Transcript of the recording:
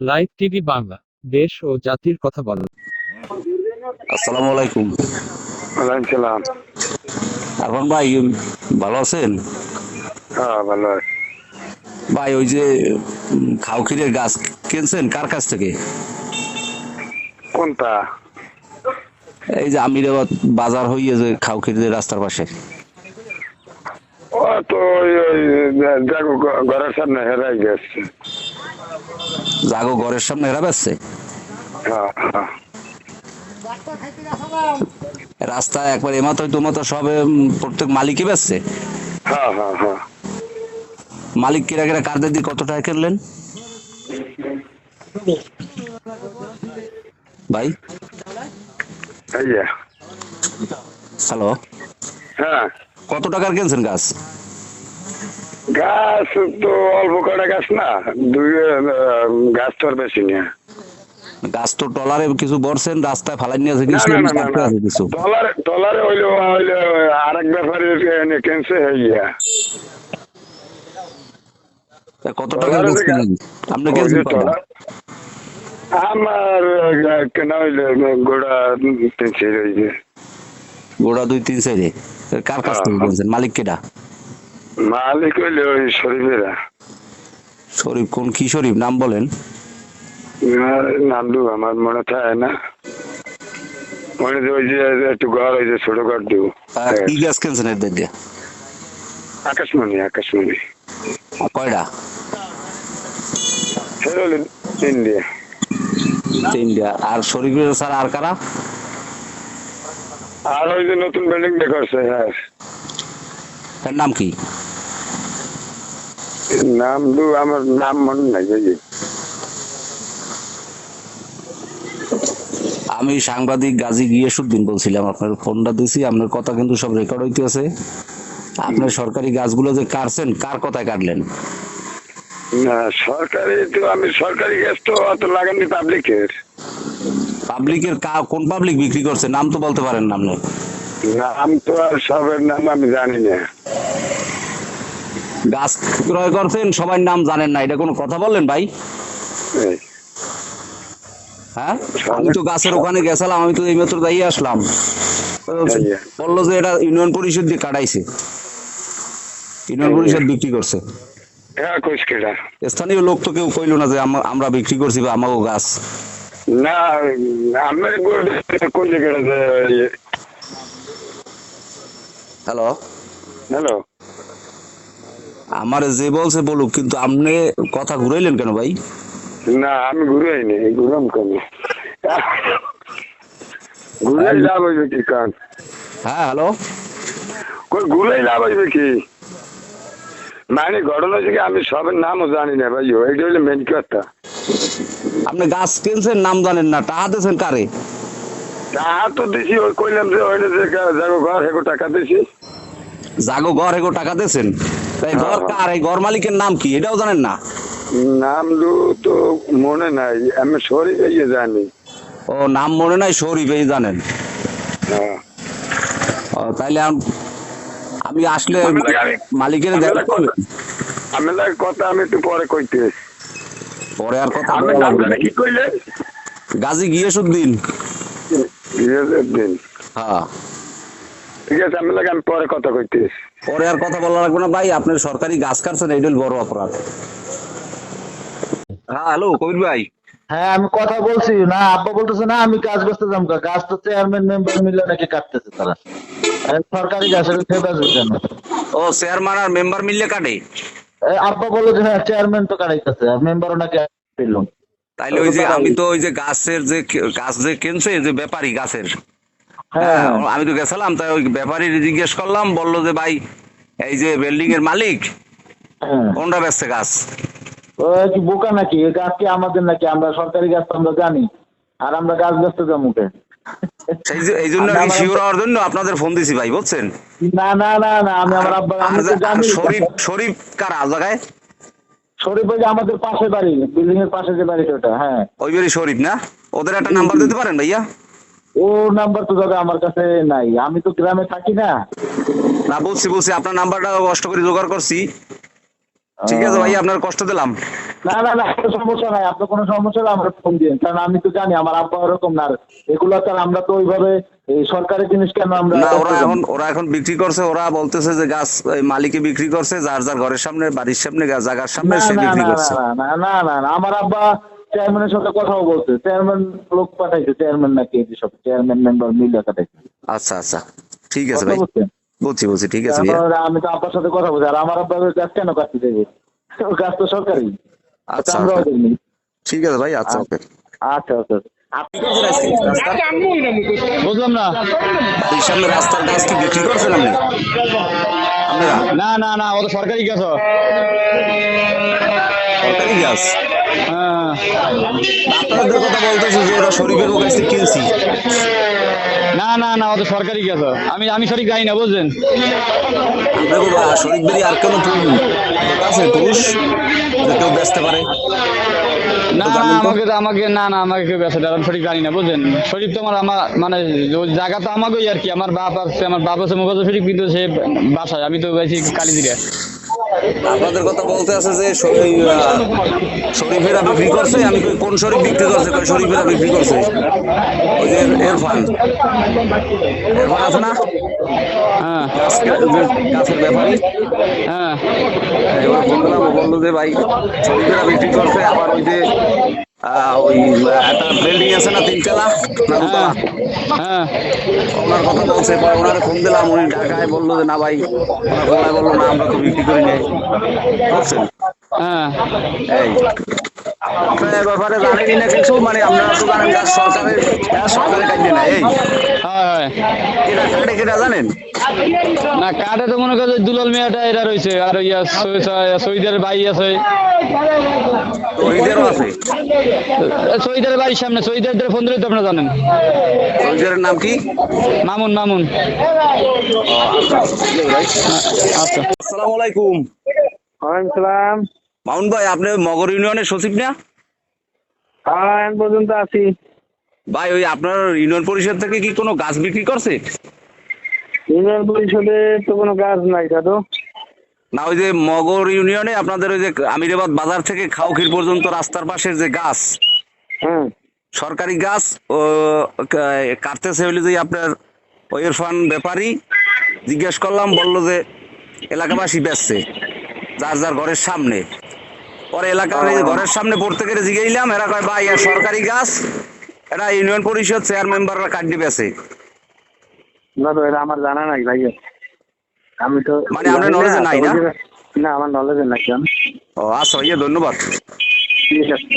Live TV Bangla দেশ ও জাতির কথা বলা আসসালামু আলাইকুম। ওয়ালাইকুম সালাম। এখন ভাই ভালো আছেন? হ্যাঁ ভালো ভাই ওই যে উম, খাউখিরের গাছ কিনছেন কার কাছ থেকে? কোনটা? এই যে আমিরাবাদ বাজার হইয়ে যে খাউখিরের রাস্তার পাশে। ও তো ওই ওই দেখো ঘরের সামনে হেরাই গেছে। জাগো ঘরের সামনে হেরা বেচছে? রাস্তা একবার এমাতো তোমাতো সবে প্রত্যেক মালিকই বেচছে? মালিক কিরা কিরা কার্ডের দিয়ে কত টাকা কিনলেন? ভাই? হ্যালো। হ্যাঁ। কত টাকার কিনছেন গাছ? গাছ তো অল্প কটা গাছ না দুই গাছ তো আর বেশি না। গাছ তো টলারে কিছু বলছেন রাস্তায় ফালাই নিয়ে আছে কিছু। ডলারে ডলারে হইলে হইলে আরেক ব্যাপারে কেনছে হইয়া কত টাকা ডলারে আপনি? ডলার- আমার কেনা হইলে গোড়া তিনশো রয়েছে গোড়া দুই তিন সাইডে কার কাছ থেকে হ্যাঁ। কিনছেন? মালিক কেটা মালিক হইলে ওই শরীফেরা। শরীফ কোন কি শরীফ? নাম বলেন। নামদু আমার মনে থাকে না। মনে ওই যে একটু ঘর ওই যে ছোট ঘর দিব কি গাছ কিনছেন এদের দিয়ে আকাশমণি। আকাশমণি কয়টা? ইন্ডিয়া আর শরীফের স্যার আর কারা? আর ওই যে নতুন বিল্ডিং করছে হ্যাঁ। এর নাম কি? নামদু আমার নাম মনে নাই আমি সাংবাদিক গাজী গিয়েসুদ্দিন বলছিলাম আপনার ফোনটা দিছি আপনার কথা কিন্তু সব রেকর্ড হইতেছে আপনার সরকারি গাছগুলো যে কাটছেন কার কথায় কাটলেন? না সরকারি তো আমি সরকারি গ্যাস তো অত লাগানি পাবলিকের পাবলিকের কা- কোন পাবলিক বিক্রি করছে? নাম তো বলতে পারেন না আপনি। নাম তো আর সবের নাম আমি জানি না। গাছ ক্রয় করছেন সবার নাম জানেন না। এটা কোনো কথা বললেন ভাই? হ্যাঁ? আমি তো গাছের ওখানে গেছিলাম আমি তো এই মাত্র দাঁড়িয়ে আসলাম। বলল যে এটা ইউনিয়ন পরিষদ দিয়ে কাটাইছে। ইউনিয়ন পরিষদ বিক্রি করছে। হ্যাঁ স্থানীয় লোক তো কেউ কইলো না যে আমরা বিক্রি করছি বা আমাকে গাছ। না আমার হ্যালো। হ্যালো। আমার যে বলছে বলুক কিন্তু আপনি কথা ঘুরাইলেন কেন ভাই? না আমি ঘুরাইনি ঘুরাম কেন? ঘুরাই লাভ হইবে কি কান? হ্যাঁ হ্যালো? কই ঘুরাই লাভ হইবে কি? মানে ঘটনা হচ্ছে কি আমি সবের নামও জানি না ভাই এইটা হইলে মেন কথা। আপনি গাছ কিনছেন নাম জানেন না টাকা দিয়েছেন কারে? তাহা তো দিছি ওই কইলাম যে ওইটা যে যাব ঘর হেগো টাকা দিছি। জাগো ঘর এগো টাকা দিয়েছেন? তাই ঘর কার? এই ঘর মালিকের নাম কি? এটাও জানেন না? নাম তো মনে নাই। আমি সরি গিয়ে জানি। ও নাম মনে নাই শরীফ এই জানেন। হ্যাঁ। তাইলে আমি আসলে মালিকের দেখা করবেন? আমি কথা আমি একটু পরে কইতে। পরে আর কথা। কি কইলেন গাজী গিয়েসুদ্দিন ইয়ের দিন হ্যাঁ। ঠিক আছে আমি লাগে আমি পরে কথা কইতে পরে আর কথা বলা লাগবে না ভাই। আপনি সরকারি গাছ কাটছেন এইটাই বড় অপরাধ। হ্যাঁ হ্যালো কবির ভাই। হ্যাঁ আমি কথা বলছি। না আব্বা বলতেছে না আমি কাজ করতে যাম তো চেয়ারম্যান মেম্বার মিলে নাকি কাটতেছে তারা। আরে সরকারি খেয়ে বাঁচবে কেন ও চেয়ারম্যান আর মেম্বার মিললে কাটে? আব্বা বলল যে হ্যাঁ চেয়ারম্যান তো কাটাইতেছে আর মেম্বারও নাকি পেল তাইলে ওই যে আমি তো ওই যে গাছের যে গাছ যে কিনছে যে ব্যাপারী গাছের। হ্যাঁ। আমি তো গেছিলাম তাই ওই ব্যাপারী জিজ্ঞেস করলাম বলল যে ভাই এই যে বিল্ডিং এর মালিক হ্যাঁ। কোনটা বেচছে গাছ? কি বোকা নাকি? এই গাছ কি আমাদের নাকি? আমরা সরকারি গাছ তো আমরা জানি। আর আমরা গাছ ব্যস্ত সেই এই জন্য আর শিওর হওয়ার জন্য আপনাদের ফোন দিছি ভাই বুঝছেন? না না না না আমি আমার আব্বা আমি তো জানি। শরীফ শরীফ কার? জায়গায় শরীফ ওই যে আমাদের পাশে বাড়ি বিল্ডিং এর পাশে যে বাড়িটা ওটা হ্যাঁ। ওই বাড়ি শরীফ না? ওদের একটা নাম্বার দিতে পারেন ভাইয়া? ও নাম্বার তো দাদা আমার কাছে নাই আমি তো গ্রামে থাকি না না বলছি বলছি আপনার নাম্বারটা কষ্ট করে জোগাড় করছি ঠিক আছে ভাই আপনার কষ্ট দিলাম না না না কোনো সমস্যা নাই আপনার কোনো সমস্যা হলে আমরা ফোন দিন কারণ আমি তো জানি আমার আব্বা ওরকম না এগুলো তো আমরা তো ওইভাবে এই সরকারি জিনিস কেন আমরা না ওরা এখন ওরা এখন বিক্রি করছে ওরা বলতেছে যে গাছ মালিকে বিক্রি করছে যার যার ঘরের সামনে বাড়ির সামনে জায়গার সামনে সে বিক্রি করছে না না না না না আমার আব্বা চেয়ারম্যানের সাথে কথাও বলছে। চেয়ারম্যান লোক পাঠাইছে চেয়ারম্যান নাকি এই সব চেয়ারম্যান মেম্বার মিলে পাঠাইছে। আচ্ছা আচ্ছা। ঠিক আছে ভাই? বুঝছি বুঝছি ঠিক আছে আমি তো আব্বার সাথে কথা বলছি আর আমার আব্বা গাছ কেন কাটতে দেবে গাছ তো সরকারি। আচ্ছা আচ্ছা। ঠিক আছে ভাই আচ্ছা ওকে। আচ্ছা আচ্ছা। বুঝলাম না। সামনে রাস্তার গাছ কি বিক্রি করছেন আপনি? না না না ও তো সরকারি গাছ। সরকারি গাছ? হ্যাঁ আপনাদের কথা বলতেছে যে ওরা শরীফের কাছ কিনছি। না না না ও সরকারি গাছ। আমি আমি সঠিক জানি না বুঝলেন? শরীফেরই আর কোনো আছে পুরুষ কেউ বেচতে পারে। না না আমাকে তো আমাকে না না আমাকে কেউ আমি সঠিক জানি না বুঝলেন? শরীফ তো আমার আমার মানে জায়গা তো আমাকেই আর কি আমার বাপ আছে আমার বাপ আছে মুখাজ শরীফ কিন্তু সে বাসায় আমি তো বেশি কালীদিরে আপনাদের কথা বলতে আছে যে শরীফেরা বিক্রি করছে আমি কোন শরীফ বিক্রি করছে? কই, শরীফেরা বিক্রি করছে? ওই যে এরফান। এরফান আছে না? হ্যাঁ। গাছের হ্যাঁ। এবার ফোন করলাম ও বলল যে ভাই শরীফেরা বিক্রি করছে আবার ওই যে ওই একটা আছে না তিনতলা দুতলা হ্যাঁ ওনার কথা বলছে পরে ওনারে ফোন দিলাম উনি ঢাকায় বলল যে না ভাই। ওনার বলল না আমরা তো বিক্রি করি নাই। বুঝছেন হ্যাঁ। এই। আপনারা ব্যাপারে জানেনই না কিছু মানে আপনারা তো জানেন গাছ সরকারের সরকারের কাজে না এই। হয় হয়। এটা কাটে কেটা জানেন? না কাঠে তো মনে করো দুলাল মেয়াটা এটা রয়েছে আর ইয়া শহীদের বাড়ি আছে। তো আছে? বাড়ির সামনে শহীদের ফোন দিলে তো আপনারা জানেন। নাম কি? মামুন মামুন। আচ্ছা। আসসালামু আলাইকুম। ওয়ালাইকুম সালাম। মাউন ভাই আপনি মগর ইউনিয়নের সচিব না? হ্যাঁ এখন পর্যন্ত আছি। ভাই ওই আপনার ইউনিয়ন পরিষদ থেকে কি কোনো গাছ বিক্রি করছে? ইউনিয়ন পরিষদে তো কোনো কাজ নাই দাদু। না ওই যে মগর ইউনিয়নে আপনাদের ওই যে আমিরাবাদ বাজার থেকে খাউখির পর্যন্ত রাস্তার পাশের যে গাছ হ্যাঁ সরকারি গাছ ও কাটতেছে হইলে যে আপনার ওই ইরফান ব্যাপারী জিজ্ঞেস করলাম বলল যে এলাকাবাসী বেচছে যার যার ঘরের সামনে। পরে এলাকার ঘরের সামনে পড়তে গেলে জিজ্ঞাইলাম এরা কয় ভাই সরকারি গাছ। এটা ইউনিয়ন পরিষদ চেয়ার মেম্বাররা কাটি না তো এটা আমার জানা নাই ভাই। আমি তো মানে আপনার নলেজ নাই না? না আমার নলেজে নাই ও আচ্ছা ইয়ে ধন্যবাদ। ঠিক আছে।